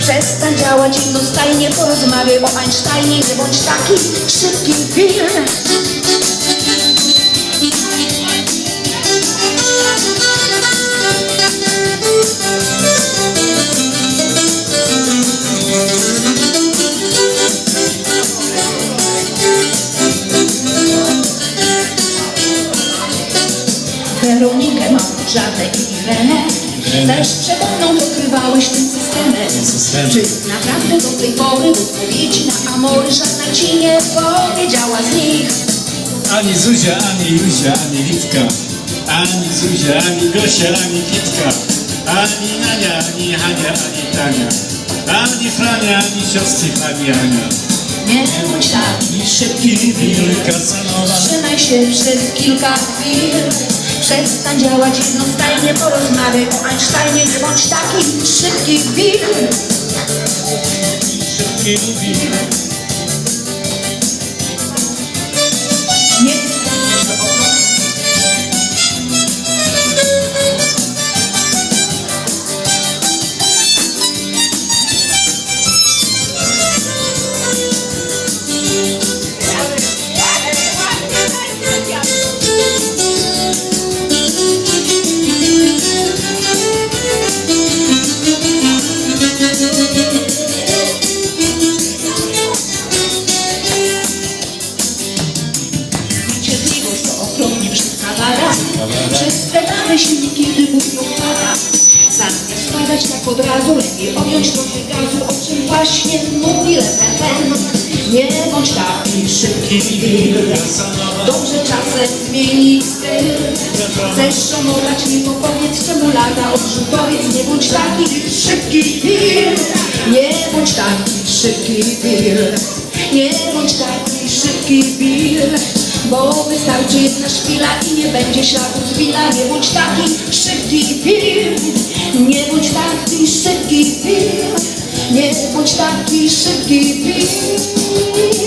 Przestań działać jednostajnie, porozmawiaj o Einsteinie, nie bądź taki szybki. Film. Weronikę, Małgorzatę i Irenę. Też przede mną Czy naprawdę do tej pory odpowiedzi na amory Żadna ci nie powiedziała z nich. Ani Zuzia, ani Juzia, ani Litka Ani Zuzia, ani Gosia, ani Kitka. Ani Nania, ani Hania, ani Tania. Ani Frania, ani siostry, ani Ania. Nie bądź taki szybki Wilka Sanowa Trzymaj się przez kilka chwil Przestań działać jednostajnie Porozmawiaj. O Einsteinie Nie bądź taki szybki film Szybki Wil Czyste dane silniki typu pada Zamiast spadać tak od razu Lepiej odjąć trochę gazu O czym właśnie mówi Le Pen Nie bądź taki szybki Dobrze czasem zmienić styl. Chcesz szanować nie powiedz czemu lata Odrzuć powiedz nie bądź taki szybki Bill Nie bądź taki szybki Nie bądź taki szybki Bo wystarczy jedna chwila i nie będzie śladu z Nie bądź taki szybki Bill Nie bądź taki szybki Bill Nie bądź taki szybki Bill